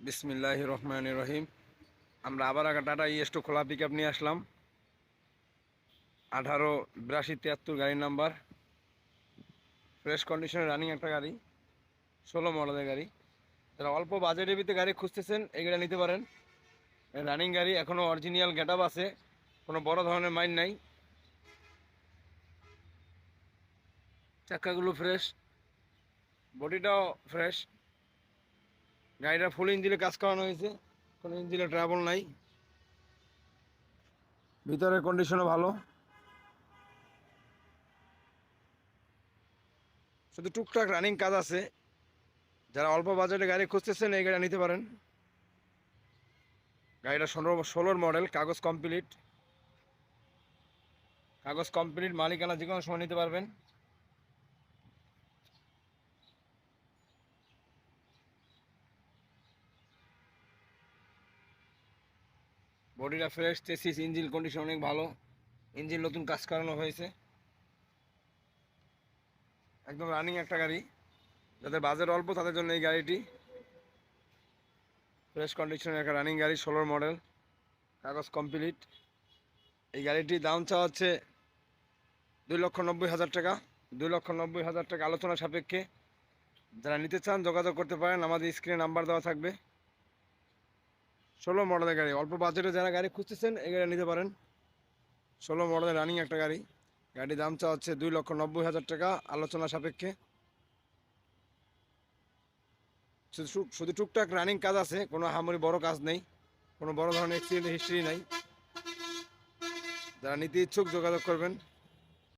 বিসমিল্লাহ রহমান রহিম। আমরা আবার একটা টাটা ইয়েস্টো খোলা পিক আপ নিয়ে আসলাম। আঠারো বিরাশি তিয়াত্তর গাড়ির নাম্বার। ফ্রেশ কন্ডিশনে রানিং একটা গাড়ি, ষোলো মডেলের গাড়ি। যারা অল্প বাজেটের ভিতরে গাড়ি খুঁজতেছেন এই গাড়ি নিতে পারেন। রানিং গাড়ি এখনও অরিজিনাল গেট আছে, কোনো বড় ধরনের মাইন নাই। চাক্কাগুলো ফ্রেশ বডিটাও ফ্রেশ গাড়িটা ফুল ইঞ্জিনে কাজ করানো হয়েছে। কোনো ইঞ্জিনে ট্রাভেল নাই। ভিতরের কন্ডিশনও ভালো। শুধু টুকটাক রানিং কাজ আছে। যারা অল্প বাজেটে গাড়ি খুঁজতেছেন, এই গাড়ি নিতে পারেন। গাড়িটা ষোলো, ষোলোর মডেল কাগজ কমপ্লিট কাগজ কমপ্লিট মালিকানা যে কোনো সময় নিতে পারবেন। বডিটা ফ্রেশ চেসিস ইঞ্জিন কন্ডিশন অনেক ভালো। ইঞ্জিন নতুন কাজ করানো হয়েছে। একদম রানিং একটা গাড়ি। যাদের বাজেট অল্প, তাদের জন্য এই গাড়িটি। ফ্রেশ কন্ডিশনের একটা রানিং গাড়ি, ষোলোর মডেল কাগজ কমপ্লিট এই গাড়িটির দাম চাওয়া হচ্ছে দুই লক্ষ নব্বই হাজার টাকা। দুই লক্ষ নব্বই হাজার টাকা আলোচনা সাপেক্ষে। যারা নিতে চান, যোগাযোগ করতে পারেন। আমাদের স্ক্রিনে নাম্বার দেওয়া থাকবে। ষোলো মডেলের গাড়ি, অল্প বাজেটে যারা গাড়ি খুঁজতেছেন, এই গাড়ি নিতে পারেন। ষোলো মডেলের রানিং একটা গাড়ি। গাড়ির দাম চা হচ্ছে দুই লক্ষ নব্বই হাজার টাকা, আলোচনা সাপেক্ষে। শুধু টুক- শুধু টুকটাক রানিং কাজ আছে, কোনো হামরি বড় কাজ নেই, কোনো বড় ধরনের অ্যাক্সিডেন্ট হিস্ট্রি নাই। যারা নিতে ইচ্ছুক যোগাযোগ করবেন।